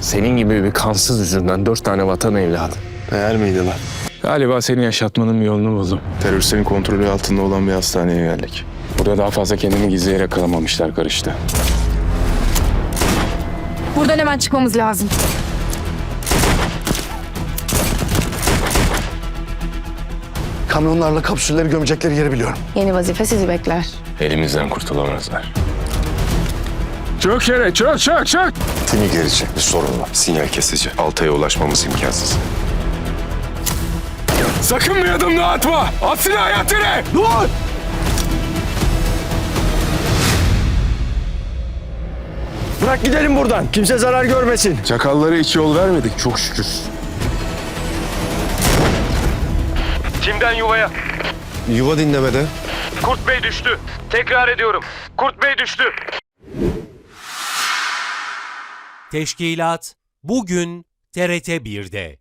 Senin gibi bir kansız yüzünden dört tane vatan evladı. Değer miydi lan? Galiba seni yaşatmanın bir yolunu buldum. Teröristlerin kontrolü altında olan bir hastaneye geldik. Burada daha fazla kendini gizleyerek kalamamışlar karıştı. Buradan hemen çıkmamız lazım. Kamyonlarla kapsülleri gömecekleri yeri biliyorum. Yeni vazife sizi bekler. Elimizden kurtulamazlar. Çök yere çök çök çök. Timi geri çek. Bir sorun var. Sinyal kesici. Altay'a ulaşmamız imkansız. Sakın bir adım daha atma. At silahı yat yere. Dur. Bırak gidelim buradan. Kimse zarar görmesin. Çakallara hiç yol vermedik çok şükür. Timden yuvaya. Yuva dinlemede. Kurt Bey düştü. Tekrar ediyorum. Kurt Bey düştü. Teşkilat bugün TRT 1'de.